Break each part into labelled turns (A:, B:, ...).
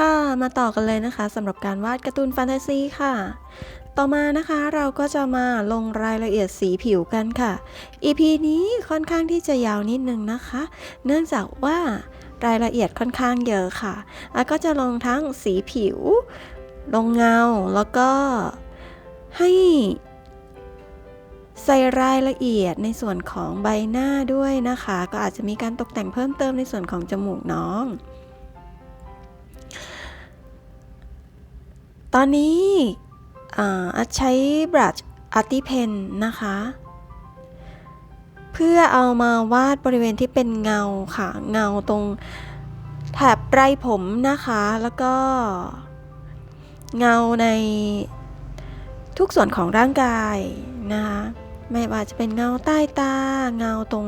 A: ค่ะมาต่อกันเลยนะคะสำหรับการวาดการ์ตูนแฟนตาซีค่ะ ต่อมานะคะเราก็จะมาลงรายละเอียดสีผิวกันค่ะ EP นี้ค่อนข้างที่จะยาวนิดนึงนะคะ เนื่องจากว่ารายละเอียดค่อนข้างเยอะค่ะแล้วก็จะลงทั้งสีผิว ลงเงา แล้วก็ให้ใส่รายละเอียดในส่วนของใบหน้าด้วยนะคะ ก็อาจจะมีการตกแต่งเพิ่มเติมในส่วนของจมูกน้อง ตอนนี้อ่าอาจใช้บรัชอาร์ติเพนนะคะ เพื่อเอามาวาดบริเวณที่เป็นเงาค่ะ เงาตรงแถบไรผมนะคะ แล้วก็ เงาในทุกส่วนของร่างกายนะคะ ไม่ว่าจะเป็นเงาใต้ตา เงาตรง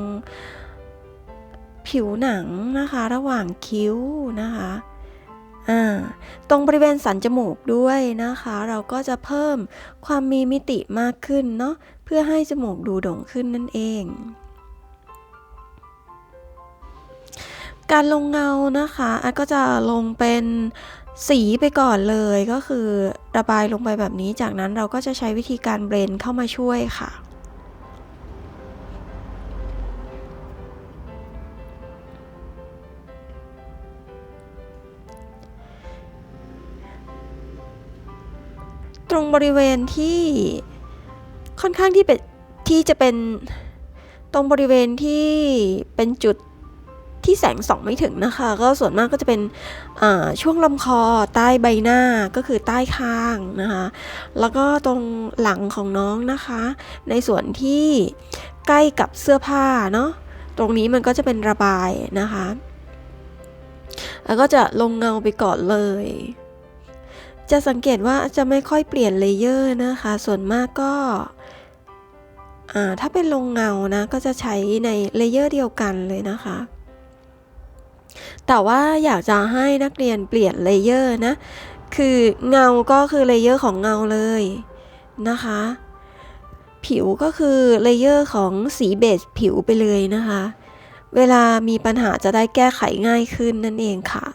A: ผิวหนังนะคะ ระหว่างคิ้วนะคะ ตรงบริเวณสันจมูกด้วยนะคะ เราก็จะเพิ่มความมีมิติมากขึ้นเนาะเพื่อให้จมูกดูโด่งขึ้นนั่นเอง การลงเงานะคะอาก็จะลงเป็นสีไปก่อนเลยก็คือระบายลงไปแบบนี้ จากนั้นเราก็จะใช้วิธีการเบรนเข้ามาช่วยค่ะ ตรงบริเวณที่ค่อนข้างที่เป็นที่จะเป็นตรงบริเวณที่เป็นจุดที่แสงส่องไม่ถึงนะคะ ก็ส่วนมากก็จะเป็นช่วงลำคอใต้ใบหน้าก็คือใต้คางนะคะ แล้วก็ตรงหลังของน้องนะคะ ในส่วนที่ใกล้กับเสื้อผ้าเนาะตรงนี้มันก็จะเป็นระบายนะคะ แล้วก็จะลงเงาไปก่อนเลย จะสังเกตว่าจะไม่ค่อยเปลี่ยนเลเยอร์นะคะ ส่วนมากก็ถ้าเป็นลงเงานะก็จะใช้ในเลเยอร์เดียวกันเลยนะคะ แต่ว่าอยากจะให้นักเรียนเปลี่ยนเลเยอร์นะ คือเงาก็คือเลเยอร์ของเงาเลยนะคะ ผิวก็คือเลเยอร์ของสีเบสผิวไปเลยนะคะ เวลามีปัญหาจะได้แก้ไขง่ายขึ้นนั่นเองค่ะ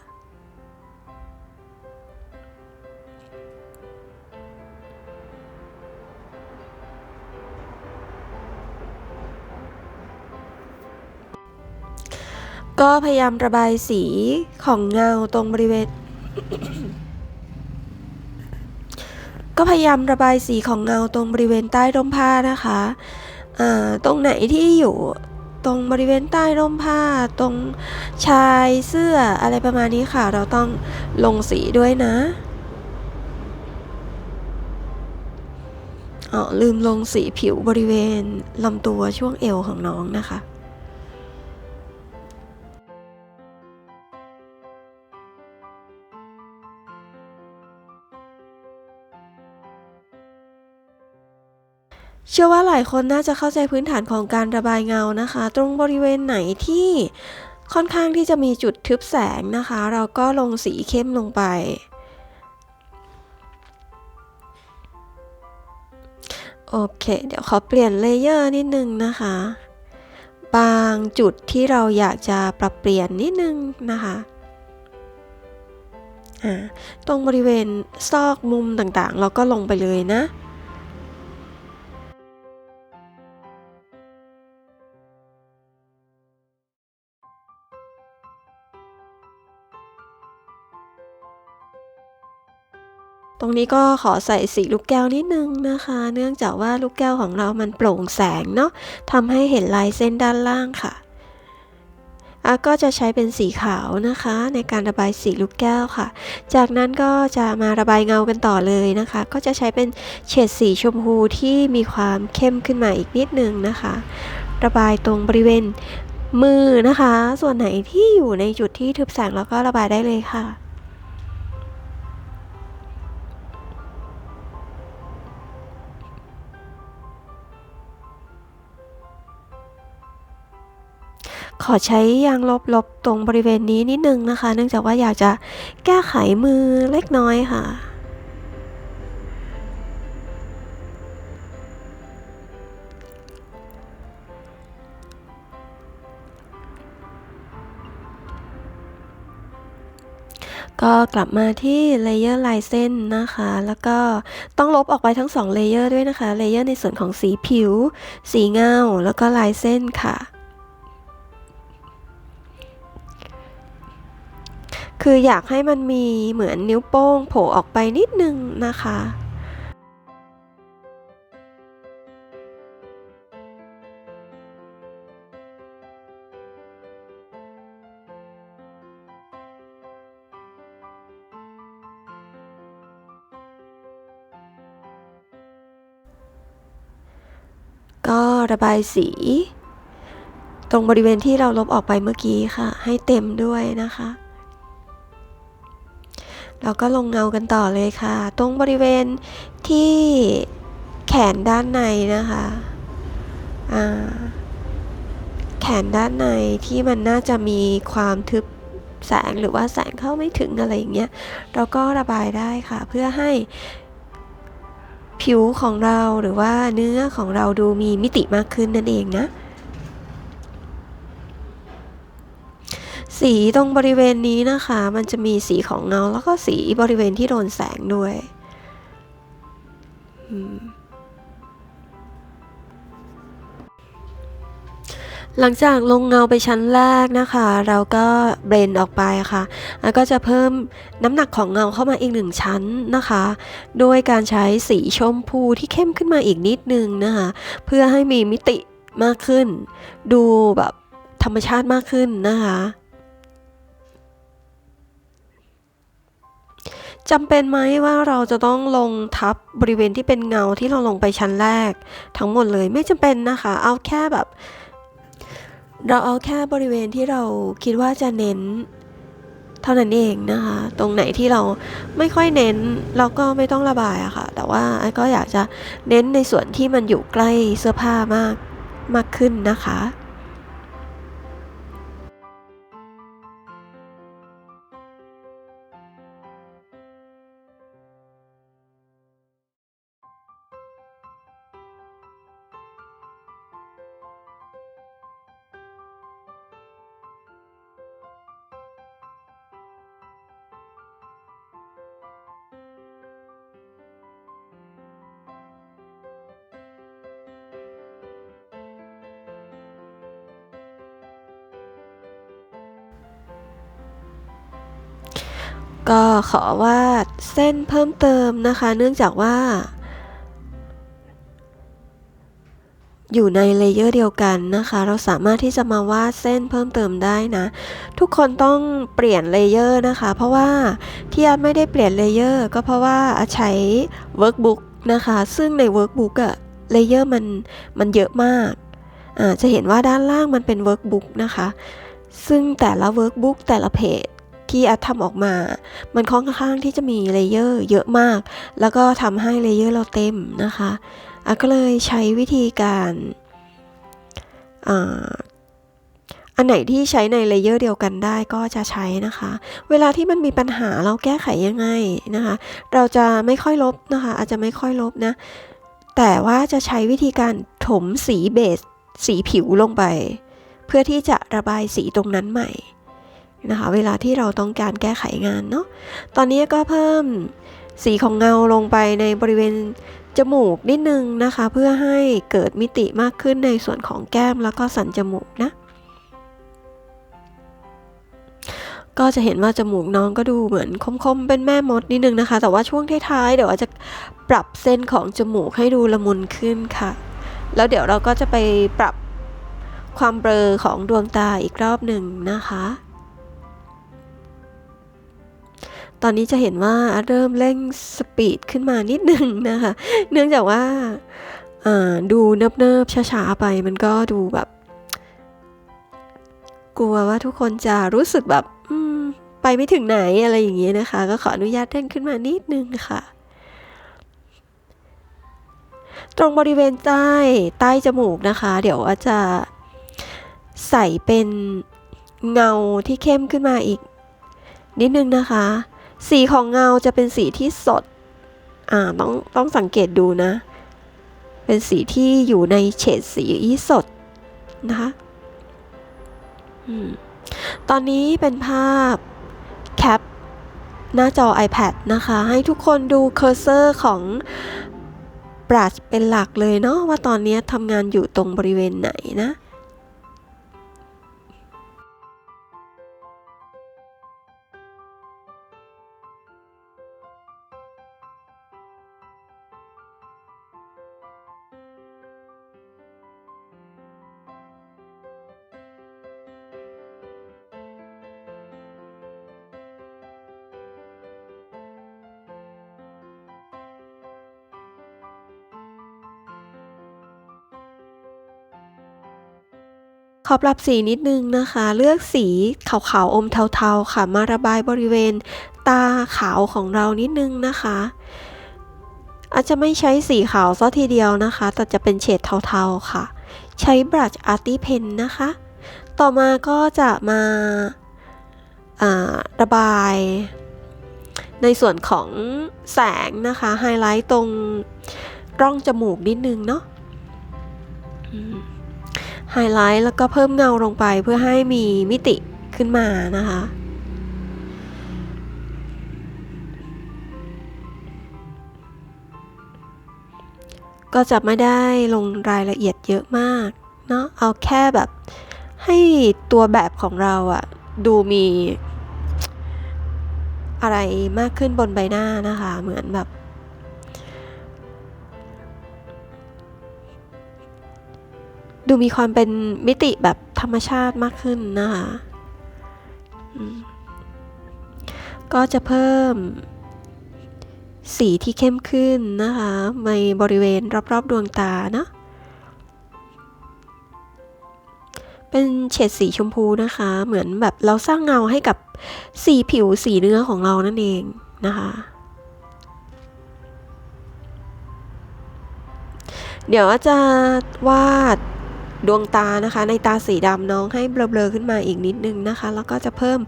A: ก็พยายามระบายสีของเงาตรงบริเวณ ก็พยายามระบายสีของเงาตรงบริเวณใต้ร่มผ้านะคะตรงไหนที่อยู่ตรงบริเวณใต้ร่มผ้า ตรงชายเสื้ออะไรประมาณนี้ค่ะ เราต้องลงสีด้วยนะอ๋อลืมลงสีผิวบริเวณลำตัวช่วงเอวของน้องนะคะ เชื่อว่าหลายคนน่าจะเข้าใจพื้นฐานของการระบายเงานะคะ ตรงบริเวณไหนที่ค่อนข้างที่จะมีจุดทึบแสงนะคะ เราก็ลงสีเข้มลงไป โอเค เดี๋ยวขอเปลี่ยนเลเยอร์นิดนึงนะคะ บางจุดที่เราอยากจะปรับเปลี่ยนนิดนึงนะคะตรงบริเวณซอกมุมต่างๆ เราก็ลงไปเลยนะ ตรงนี้ก็ขอใส่สีลูกแก้วนิดนึงนะคะ เนื่องจากว่าลูกแก้วของเรามันโปร่งแสงเนาะทำให้เห็นลายเส้นด้านล่างค่ะอาก็จะใช้เป็นสีขาวนะคะ ในการระบายสีลูกแก้วค่ะ จากนั้นก็จะมาระบายเงากันต่อเลยนะคะ ก็จะใช้เป็นเฉดสีชมพูที่มีความเข้มขึ้นมาอีกนิดนึงนะคะ ระบายตรงบริเวณมือนะคะ ส่วนไหนที่อยู่ในจุดที่ทึบแสงแล้วก็ระบายได้เลยค่ะ ขอใช้ยางลบๆตรงบริเวณนี้นิดนึงนะคะ เนื่องจากว่าอยากจะแก้ไขมือเล็กน้อยค่ะก็กลับมาที่เลเยอร์ลายเส้นนะคะ แล้วก็ต้องลบออกไปทั้ง2เลเยอร์ด้วยนะคะ เลเยอร์ในส่วนของสีผิว สีเงา แล้วก็ลายเส้นค่ะ คืออยากให้มันมีเหมือนนิ้วโป้งโผล่ออกไปนิดนึงนะคะ ก็ระบายสี ตรงบริเวณที่เราลบออกไปเมื่อกี้ค่ะ ให้เต็มด้วยนะคะ เราก็ลงเงากันต่อเลยค่ะ ตรงบริเวณที่แขนด้านในนะคะแขนด้านในที่มันน่าจะมีความทึบแสงหรือว่าแสงเข้าไม่ถึงอะไรอย่างเงี้ย เราก็ระบายได้ค่ะ เพื่อให้ผิวของเราหรือว่าเนื้อของเราดูมีมิติมากขึ้นนั่นเองนะ สีตรงบริเวณนี้นะคะ มันจะมีสีของเงาแล้วก็สีบริเวณที่โดนแสงด้วย หลังจากลงเงาไปชั้นแรกนะคะ เราก็เบรนออกไปค่ะ แล้วก็จะเพิ่มน้ำหนักของเงาเข้ามาอีกหนึ่งชั้นนะคะ โดยการใช้สีชมพูที่เข้มขึ้นมาอีกนิดนึงนะคะ เพื่อให้มีมิติมากขึ้น ดูแบบธรรมชาติมากขึ้นนะคะ จำเป็นไหมว่าเราจะต้องลงทับบริเวณที่เป็นเงาที่เราลงไปชั้นแรก ทั้งหมดเลยไม่จำเป็นนะคะ เอาแค่แบบ เราเอาแค่บริเวณที่เราคิดว่าจะเน้น เท่านั้นเองนะคะ ตรงไหนที่เราไม่ค่อยเน้นเราก็ไม่ต้องระบายอะค่ะ แต่ว่าไอ้ก็อยากจะเน้นในส่วนที่มันอยู่ใกล้เสื้อผ้ามากมากขึ้นนะคะ ก็ขอวาดเส้นเพิ่มเติมนะคะ เนื่องจากว่า อยู่ในเลเยอร์เดียวกันนะคะ เราสามารถที่จะมาวาดเส้นเพิ่มเติมได้นะ ทุกคนต้องเปลี่ยนเลเยอร์นะคะ เพราะว่าที่อาร์ตไม่ได้เปลี่ยนเลเยอร์ก็เพราะว่าอาใช้เวิร์กบุ๊กนะคะ ซึ่งในเวิร์กบุ๊กอะเลเยอร์มันมันเยอะมากอ่าจะเห็นว่าด้านล่างมันเป็นเวิร์กบุ๊กนะคะ ซึ่งแต่ละเวิร์กบุ๊กแต่ละเพจ ที่อาทำออกมา มันค่อนข้างที่จะมีเลเยอร์เยอะมาก แล้วก็ทำให้เลเยอร์เราเต็มนะคะอาก็เลยใช้วิธีการอ่าอันไหนที่ใช้ในเลเยอร์เดียวกันได้ก็จะใช้นะคะ เวลาที่มันมีปัญหาเราแก้ไขยังไงนะคะ เราจะไม่ค่อยลบนะคะ อาจจะไม่ค่อยลบนะ แต่ว่าจะใช้วิธีการถมสีเบสสีผิวลงไป เพื่อที่จะระบายสีตรงนั้นใหม่ นะคะ เวลาที่เราต้องการแก้ไขงานเนาะ ตอนนี้ก็เพิ่มสีของเงาลงไปในบริเวณจมูกนิดนึงนะคะ เพื่อให้เกิดมิติมากขึ้นในส่วนของแก้มแล้วก็สันจมูกนะ ก็จะเห็นว่าจมูกน้องก็ดูเหมือนคมๆ เป็นแม่มดนิดนึงนะคะ แต่ว่าช่วงท้ายๆ เดี๋ยวอาจจะปรับเส้นของจมูกให้ดูละมุนขึ้นค่ะ แล้วเดี๋ยวเราก็จะไปปรับความเบลอของดวงตาอีกรอบหนึ่งนะคะ ตอนนี้จะเห็นว่าเริ่มเร่งสปีดขึ้นมานิดนึงนะคะ เนื่องจากว่าดูเนิบๆช้าๆไปมันก็ดูแบบ กลัวว่าทุกคนจะรู้สึกแบบไปไม่ถึงไหนอะไรอย่างเงี้ยนะคะ ก็ขออนุญาตเร่งขึ้นมานิดนึงค่ะ ตรงบริเวณใต้ใต้จมูกนะคะ เดี๋ยวอาจจะใส่เป็นเงาที่เข้มขึ้นมาอีกนิดนึงนะคะ สีของเงาจะเป็นสีที่สด อ่า ต้องต้องสังเกตดูนะ เป็นสีที่อยู่ในเฉดสีสดนะคะตอนนี้เป็นภาพแคปหน้าจอ iPad นะคะ ให้ทุกคนดูเคอร์เซอร์ของบรัชเป็นหลักเลยเนาะว่าตอนนี้ทำงานอยู่ตรงบริเวณไหนนะ ขอปรับสีนิดนึงนะคะ เลือกสีขาวๆอมเทาๆค่ะ มาระบายบริเวณตาขาวของเรานิดนึงนะคะ อาจจะไม่ใช้สีขาวซะทีเดียวนะคะ แต่จะเป็นเฉดเทาๆค่ะ ใช้บรัชอาร์ติเพนนะคะ ต่อมาก็จะมาาระบาย ในส่วนของแสงนะคะ ไฮไลท์ตรงร่องจมูกนิดนึงเนาะ ไฮไลท์แล้วก็เพิ่มเงาลงไปเพื่อให้มีมิติขึ้นมานะคะ ก็จะไม่ได้ลงรายละเอียดเยอะมากเนาะเอาแค่แบบให้ตัวแบบของเราอะดูมีอะไรมากขึ้นบนใบหน้านะคะ เหมือนแบบ ดูมีความเป็นมิติแบบธรรมชาติมากขึ้นนะคะก็จะเพิ่มสีที่เข้มขึ้นนะคะในบริเวณรอบๆดวงตาเนาะเป็นเฉดสีชมพูนะคะ เหมือนแบบเราสร้างเงาให้กับสีผิวสีเนื้อของเรานั่นเองนะคะเดี๋ยวจะวาด ดวงตานะคะ ในตาสีดำน้องให้เบลอๆขึ้นมาอีกนิดนึงนะคะ แล้วก็จะเพิ่ม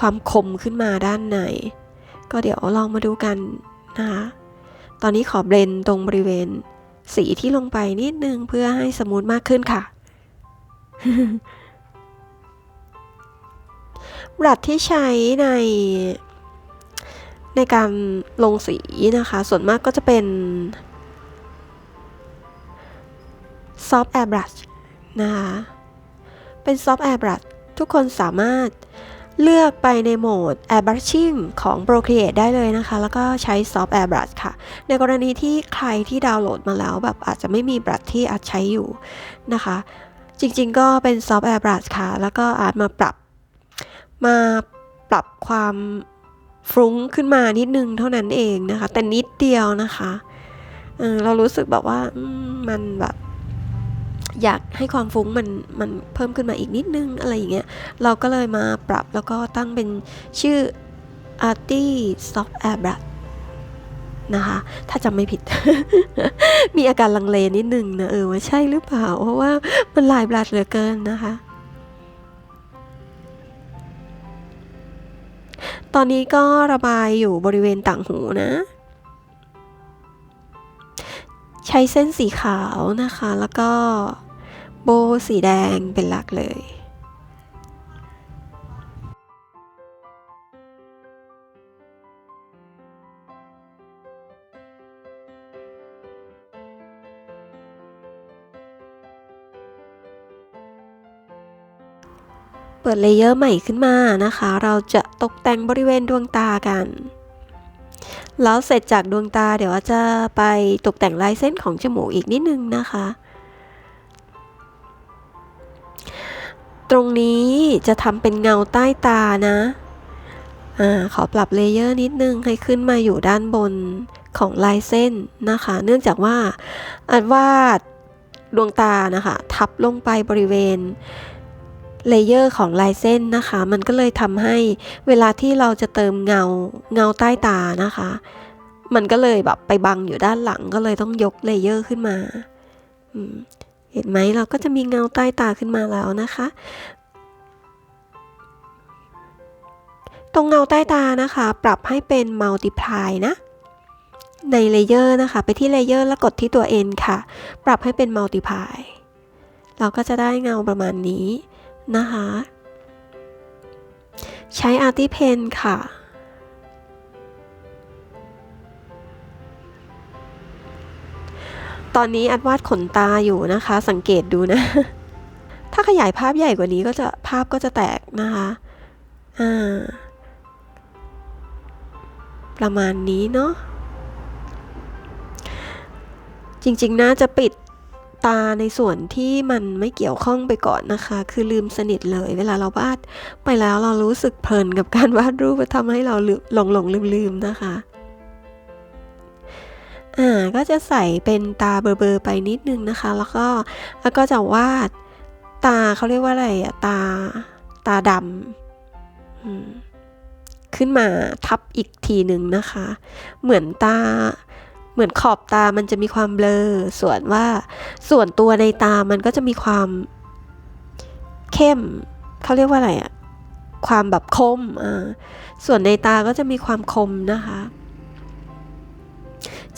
A: ความคมขึ้นมาด้านในก็เดี๋ยวลองมาดูกันนะคะ ตอนนี้ขอเบลนตรงบริเวณ สีที่ลงไปนิดนึงเพื่อให้สมูทมากขึ้นค่ะบลัดที่ใช้ในในการลงสีนะคะ ส่วนมากก็จะเป็น soft airbrush นะคะ เป็น soft airbrush ทุกคนสามารถเลือกไปในโหมด airbrushing ของ Procreate ได้เลยนะคะ แล้วก็ใช้ soft airbrush ค่ะ ในกรณีที่ใครที่ดาวน์โหลดมาแล้วแบบอาจจะไม่มีบรัชที่อาจใช้อยู่นะคะ จริงๆ ก็เป็น soft airbrush ค่ะ แล้วก็อาจมาปรับมาปรับความฟรุ้งขึ้นมานิดนึงเท่านั้นเองนะคะ แต่นิดเดียวนะคะเเรารู้สึกแบบว่ามันแบบ อยากให้ความฟุ้งมันมันเพิ่มขึ้นมาอีกนิดนึงอะไรอย่างเงี้ยเราก็เลยมาปรับแล้วก็ตั้งเป็นชื่อ Arty Soft Air Brush นะคะ ถ้าจำไม่ผิด มีอาการลังเลนิดนึงนะเออว่าใช่หรือเปล่า เพราะว่ามันลายบลัดเหลือเกินนะคะ ตอนนี้ก็ระบายอยู่บริเวณต่างหูนะ ใช้เส้นสีขาวนะคะแล้วก็ โบสีแดงเป็นหลักเลย เปิดเลเยอร์ใหม่ขึ้นมานะคะ เราจะตกแต่งบริเวณดวงตากันแล้วเสร็จจากดวงตาเดี๋ยวจะไปตกแต่งลายเส้นของจมูกอีกนิดนึงนะคะ ตรงนี้จะทำเป็นเงาใต้ตานะ อ่า ขอปรับเลเยอร์นิดนึงให้ขึ้นมาอยู่ด้านบนของลายเส้นนะคะ เนื่องจากว่าอาจวาดดวงตานะคะ ทับลงไปบริเวณเลเยอร์ของลายเส้นนะคะ มันก็เลยทำให้เวลาที่เราจะเติมเงาเงาใต้ตานะคะ มันก็เลยแบบไปบังอยู่ด้านหลังก็เลยต้องยกเลเยอร์ขึ้นมาอืม ห็นไหมเราก็จะมีเงาใต้ตาขึ้นมาแล้วนะคะ ตรงเงาใต้ตานะคะ ปรับให้เป็น multiply นะ ในเลเยอร์นะคะ ไปที่เลเยอร์แล้วกดที่ตัว N ค่ะ ปรับให้เป็น multiply เราก็จะได้เงาประมาณนี้นะคะ ใช้ Arty Pen ค่ะ ตอนนี้อัดวาดขนตาอยู่นะคะ สังเกตดูนะ ถ้าขยายภาพใหญ่กว่านี้ก็จะภาพก็จะแตกนะคะอ่าประมาณนี้เนาะจริงๆน่าจะปิดตาในส่วนที่มันไม่เกี่ยวข้องไปก่อนนะคะ คือลืมสนิทเลย เวลาเราวาดไปแล้วเรารู้สึกเพลินกับการวาดรูปทำให้เราหลงหลงลืมลืมๆนะคะ อ่าก็จะใส่เป็นตาเบลอๆไปนิดนึงนะคะ แล้วก็แล้วก็จะวาดตาเขาเรียกว่าอะไรอะตาตาดำขึ้นมาทับอีกทีหนึ่งนะคะ เหมือนตาเหมือนขอบตามันจะมีความเบลอส่วนว่าส่วนตัวในตามันก็จะมีความเข้มเขาเรียกว่าอะไรอะความแบบคมอ่าส่วนในตาก็จะมีความคมนะคะ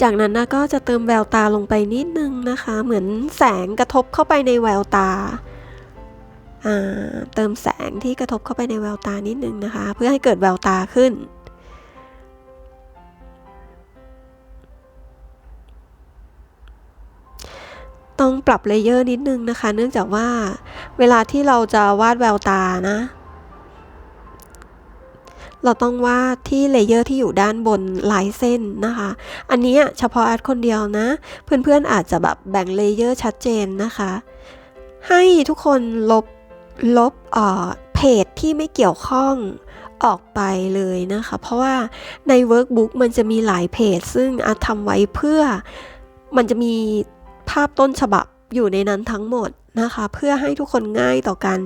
A: จากนั้นนะก็จะเติมแววตาลงไปนิดนึงนะคะ เหมือนแสงกระทบเข้าไปในแววตาาเติมแสงที่กระทบเข้าไปในแววตานิดนึงนะคะ เพื่อให้เกิดแววตาขึ้น ต้องปรับเลเยอร์นิดนึงนะคะ เนื่องจากว่าเวลาที่เราจะวาดแววตานะ เราต้องวาดที่เลเยอร์ที่อยู่ด้านบนลายเส้นนะคะ อันนี้เฉพาะอาร์ตคนเดียวนะ เพื่อนๆอาจจะแบบแบ่งเลเยอร์ชัดเจนนะคะ ให้ทุกคนลบลบเอ่อเพจที่ไม่เกี่ยวข้องออกไปเลยนะคะ เพราะว่าในเวิร์กบุ๊กมันจะมีหลายเพจ ซึ่งอาร์ตทำไว้เพื่อมันจะมีภาพต้นฉบับอยู่ในนั้นทั้งหมดนะคะ เพื่อให้ทุกคนง่ายต่อการ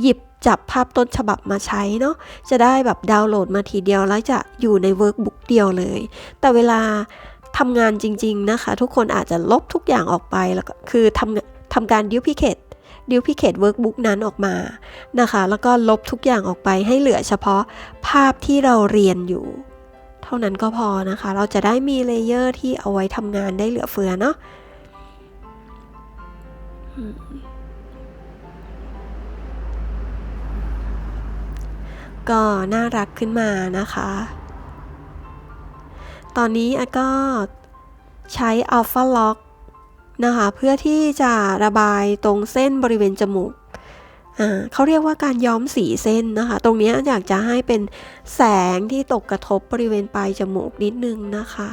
A: หยิบ จับภาพต้นฉบับมาใช้เนาะจะได้แบบดาวน์โหลดมาทีเดียวแล้วจะอยู่ในเวิร์กบุ๊กเดียวเลย แต่เวลาทำงานจริง ๆนะคะ ทุกคนอาจจะลบทุกอย่างออกไปแล้วก็คือทำทำการดิวพิเคตดิวพิเคตเวิร์กบุ๊กนั้นออกมานะคะ แล้วก็ลบทุกอย่างออกไปให้เหลือเฉพาะภาพที่เราเรียนอยู่ เท่านั้นก็พอนะคะ เราจะได้มีเลเยอร์ที่เอาไว้ทำงานได้เหลือเฟือเนาะ ก็น่ารักขึ้นมานะคะ ตอนนี้อาก็ใช้ Alpha Lock นะคะ เพื่อที่จะระบายตรงเส้นบริเวณจมูกเขาเรียกว่าการย้อมสีเส้นนะคะ ตรงนี้อยากจะให้เป็นแสงที่ตกกระทบบริเวณปลายจมูกนิดนึงนะคะ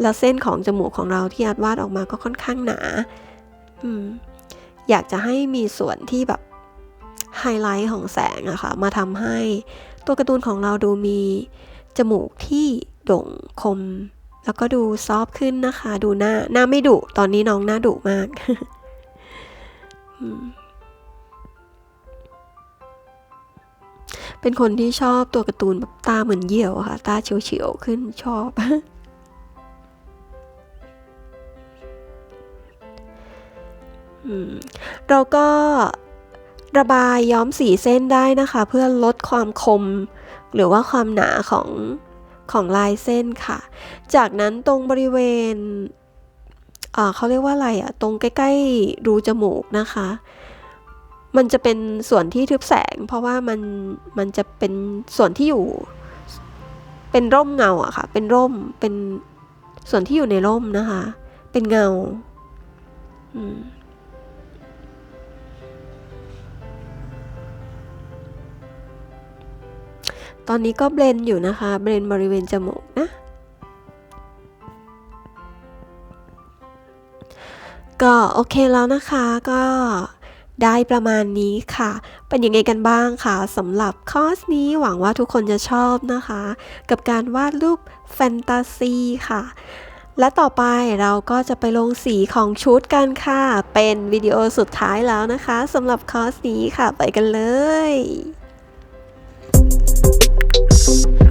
A: แล้วเส้นของจมูกของเราที่อาดวาดออกมาก็ค่อนข้างหนาออยากจะให้มีส่วนที่แบบไฮไลท์ของแสงอะคะ่ะมาทำให้ ตัวการ์ตูนของเราดูมีจมูกที่โด่งคม แล้วก็ดูซอฟขึ้นนะคะ ดูหน้าหน้าไม่ดุตอนนี้น้องหน้าดุมากเป็นคนที่ชอบตัวการ์ตูนแบบตาเหมือนเหยี่ยวอะค่ะ ตาเฉียวๆขึ้นชอบอืมเราก็ ระบายย้อมสีเส้นได้นะคะ เพื่อลดความคม หรือว่าความหนาของของลายเส้นค่ะ จากนั้นตรงบริเวณเขาเรียกว่าอะไรอะตรงใกล้ๆรูจมูกนะคะ มันจะเป็นส่วนที่ทึบแสง เพราะว่ามันมันจะเป็นส่วนที่อยู่เป็นร่มเงาอะค่ะ เป็นร่มเป็นส่วนที่อยู่ในร่มนะคะ เป็นเงา อืม ตอนนี้ก็เบลนอยู่นะคะ เบลนบริเวณจมูกนะ ก็โอเคแล้วนะคะก็ได้ประมาณนี้ค่ะ เป็นยังไงกันบ้างค่ะสำหรับคอร์สนี้หวังว่าทุกคนจะชอบนะคะ กับการวาดรูปแฟนตาซีค่ะ และต่อไปเราก็จะไปลงสีของชุดกันค่ะ เป็นวิดีโอสุดท้ายแล้วนะคะสำหรับคอร์สนี้ค่ะ ไปกันเลย Yes.